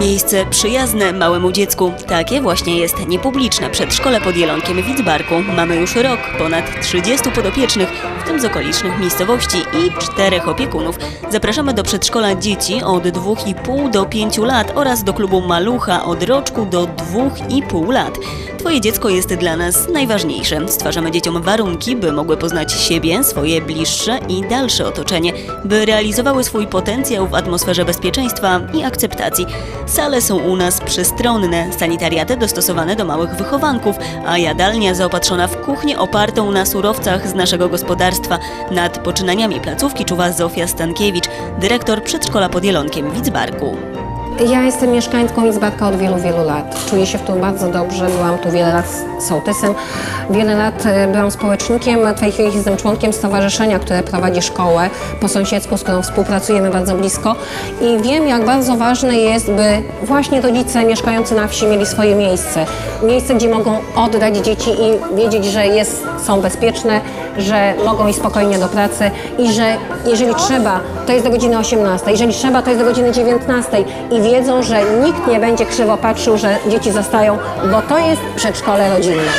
Miejsce przyjazne małemu dziecku. Takie właśnie jest niepubliczne przedszkole pod Jelonkiem w Widzbarku. Mamy już rok, ponad 30 podopiecznych, w tym z okolicznych miejscowości i czterech opiekunów. Zapraszamy do przedszkola dzieci od 2,5 do 5 lat oraz do klubu Malucha od roczku do 2,5 lat. Twoje dziecko jest dla nas najważniejsze. Stwarzamy dzieciom warunki, by mogły poznać siebie, swoje bliższe i dalsze otoczenie, by realizowały swój potencjał w atmosferze bezpieczeństwa i akceptacji. Sale są u nas przestronne, sanitariaty dostosowane do małych wychowanków, a jadalnia zaopatrzona w kuchnię opartą na surowcach z naszego gospodarstwa. Nad poczynaniami placówki czuwa Zofia Stankiewicz, dyrektor przedszkola pod Jelonkiem w Widzbarku. Ja jestem mieszkańką Izbarka od wielu, wielu lat. Czuję się tu bardzo dobrze. Byłam tu wiele lat z sołtysem. Wiele lat e, byłam społecznikiem, w tej chwili jestem członkiem stowarzyszenia, które prowadzi szkołę po sąsiedzku, z którą współpracujemy bardzo blisko. I wiem, jak bardzo ważne jest, by właśnie rodzice mieszkający na wsi mieli swoje miejsce. Miejsce, gdzie mogą oddać dzieci i wiedzieć, że jest, są bezpieczne, że mogą iść spokojnie do pracy i że jeżeli trzeba, to jest do godziny 18, jeżeli trzeba, to jest do godziny 19 i wiedzą, że nikt nie będzie krzywo patrzył, że dzieci zostają, bo to jest przedszkole rodzinne.